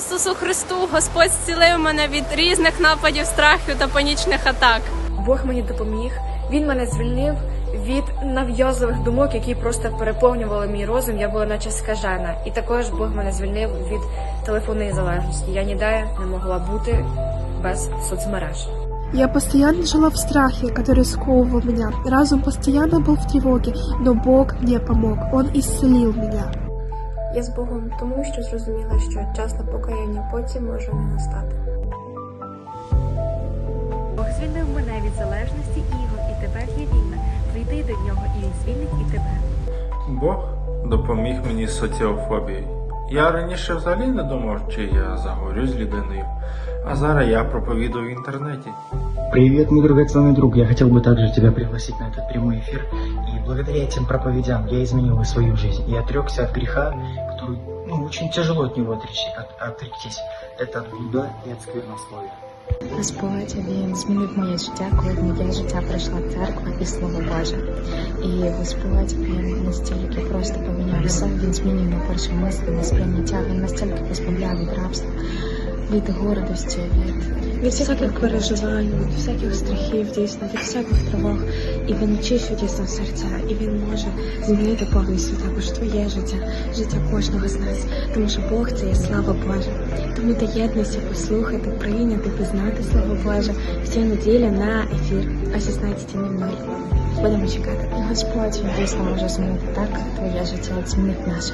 Ісусу Христу! Господь зцілив мене від різних нападів страху та панічних атак. Бог мені допоміг. Він мене звільнив від нав'язливих думок, які просто переповнювали мій розум. Я була наче скажена. І також Бог мене звільнив від телефонної залежності. Я ніде не могла бути без соцмереж. Я постоянно жила в страхе, который сковывал меня. Разум постоянно был в тревоге, но Бог мне помог. Он исцелил меня. Я з Богом тому, що зрозуміла, що час на покаяння потім може не настати. Бог звільнив мене від залежності ігор, і тепер я вільна. Прийди до нього, і він звільнить і тебе. Бог допоміг мені з соціофобією. Я раніше взагалі не думав, чи я загорю з людиною, а зараз я проповідую в інтернеті. Привет, мой драгоценный друг. Я хотел бы также тебя пригласить на этот прямой эфир. И благодаря этим проповедям я изменил и свою жизнь и отрекся от греха, который ну, очень тяжело от него отречь, от, отректись. Это от блуда и от сквернословия. Господь він змінив моє життя, коли в моє життя прийшла церква і слово Боже. І Господь він настільки просто поміняв все, він змінив на перше мислення, сприйняття, він настільки позбавляв від рабства, Від гордості, від, Від всяких переживань, від всяких страхів, дійсно, від всяких тривог. І він очищує дійсно серця, і він може змінити повністю також твоє життя, життя кожного з нас. Тому що Бог це є слава Божа. Тому доєднуйся послухати, прийняти, пізнати Слово Боже в цій неділі на ефір о 16.00. Будемо чекати. Господь він дійсно може змінити так твоє життя, змінить наше.